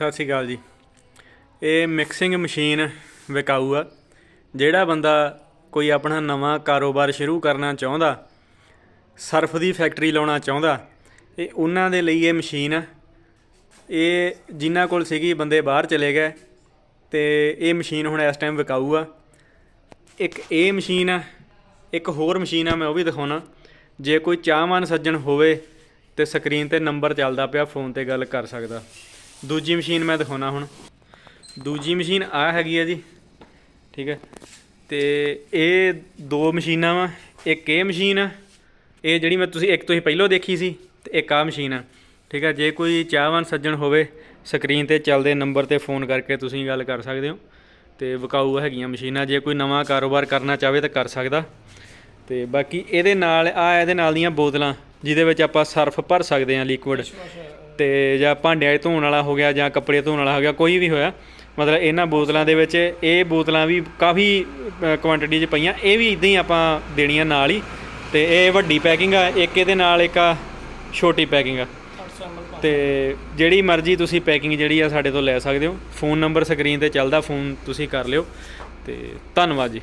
ਸਤਿ ਸ਼੍ਰੀ ਅਕਾਲ ਜੀ। ਇਹ ਮਿਕਸਿੰਗ ਮਸ਼ੀਨ ਵਿਕਾਊ ਆ, ਜਿਹੜਾ ਬੰਦਾ ਕੋਈ ਆਪਣਾ ਨਵਾਂ ਕਾਰੋਬਾਰ ਸ਼ੁਰੂ ਕਰਨਾ ਚਾਹੁੰਦਾ, ਸਰਫ ਦੀ ਫੈਕਟਰੀ ਲਾਉਣਾ ਚਾਹੁੰਦਾ, ਇਹ ਉਹਨਾਂ ਦੇ ਲਈ ਇਹ ਮਸ਼ੀਨ ਆ। ਇਹ ਜਿਨ੍ਹਾਂ ਕੋਲ ਸੀਗੀ ਬੰਦੇ ਬਾਹਰ ਚਲੇ ਗਏ ਤੇ ਇਹ ਮਸ਼ੀਨ ਹੁਣ ਇਸ ਟਾਈਮ ਵਿਕਾਊ ਆ। ਇੱਕ ਇਹ ਮਸ਼ੀਨ ਆ, ਇੱਕ ਹੋਰ ਮਸ਼ੀਨ ਆ, ਮੈਂ ਉਹ ਵੀ ਦਿਖਾਉਣਾ। ਜੇ ਕੋਈ ਚਾਹਵਾਨ ਸੱਜਣ ਹੋਵੇ ਤੇ ਸਕਰੀਨ ਤੇ ਨੰਬਰ ਚੱਲਦਾ ਪਿਆ ਫੋਨ ਤੇ ਗੱਲ ਕਰ ਸਕਦਾ। ਦੂਜੀ ਮਸ਼ੀਨ ਮੈਂ ਦਿਖਾਉਣਾ ਹੁਣ। ਦੂਜੀ ਮਸ਼ੀਨ ਆ ਹੈਗੀ ਆ ਜੀ, ਠੀਕ ਹੈ ਤੇ ਇਹ ਦੋ ਮਸ਼ੀਨਾਂ ਵਾ, ਇੱਕ ਇਹ ਮਸ਼ੀਨ ਆ, ਇਹ ਜਿਹੜੀ ਮੈਂ ਤੁਸੀਂ, ਇੱਕ ਤੁਸੀਂ ਪਹਿਲਾਂ ਦੇਖੀ ਸੀ ਤੇ ਇੱਕ ਆ ਮਸ਼ੀਨ ਆ, ਠੀਕ ਹੈ ਜੇ ਕੋਈ ਚਾਹਵਾਨ ਸੱਜਣ ਹੋਵੇ, ਸਕਰੀਨ ਤੇ ਚੱਲਦੇ ਨੰਬਰ ਤੇ ਫੋਨ ਕਰਕੇ ਤੁਸੀਂ ਗੱਲ ਕਰ ਸਕਦੇ ਹੋ। ਤੇ ਵਿਕਾਊ ਹੈਗੀਆਂ ਮਸ਼ੀਨਾਂ, ਜੇ ਕੋਈ ਨਵਾਂ ਕਾਰੋਬਾਰ ਕਰਨਾ ਚਾਹਵੇ ਤਾਂ ਕਰ ਸਕਦਾ। ਤੇ ਬਾਕੀ ਇਹਦੇ ਨਾਲ ਆ ਇਹਦੇ ਨਾਲ ਦੀਆਂ ਬੋਤਲਾਂ, ਜਿਹਦੇ ਵਿੱਚ ਆਪਾਂ ਸਰਫ ਭਰ ਸਕਦੇ ਹਾਂ ਲਿਕੁਇਡ ਤੇ ਜਾਂ ਭਾਂਡਿਆਂ 'ਚ ਧੋਣ ਵਾਲਾ ਹੋ ਗਿਆ ਜਾਂ ਕੱਪੜੇ ਧੋਣ ਵਾਲਾ ਹੋ ਗਿਆ, ਕੋਈ ਵੀ ਹੋਇਆ, ਮਤਲਬ ਇਹਨਾਂ ਬੋਤਲਾਂ ਦੇ ਵਿੱਚ ਇਹ ਬੋਤਲਾਂ ਵੀ ਕਾਫੀ ਕੁਆਂਟੀਟੀ 'ਚ ਪਈਆਂ, ਇਹ ਵੀ ਇਦਾਂ ਹੀ ਆਪਾਂ ਦੇਣੀਆਂ ਨਾਲ ਹੀ। ਤੇ ਇਹ ਵੱਡੀ ਪੈਕਿੰਗ ਆ, ਇੱਕ ਇਹਦੇ ਨਾਲ ਇੱਕ ਆ ਛੋਟੀ ਪੈਕਿੰਗ ਆ। ਤੇ ਜਿਹੜੀ ਮਰਜ਼ੀ ਤੁਸੀਂ ਪੈਕਿੰਗ ਜਿਹੜੀ ਆ ਸਾਡੇ ਤੋਂ ਲੈ ਸਕਦੇ ਹੋ। ਫੋਨ ਨੰਬਰ ਸਕਰੀਨ ਤੇ ਚੱਲਦਾ ਫੋਨ ਤੁਸੀਂ ਕਰ ਲਿਓ। ਤੇ ਧੰਨਵਾਦ ਜੀ।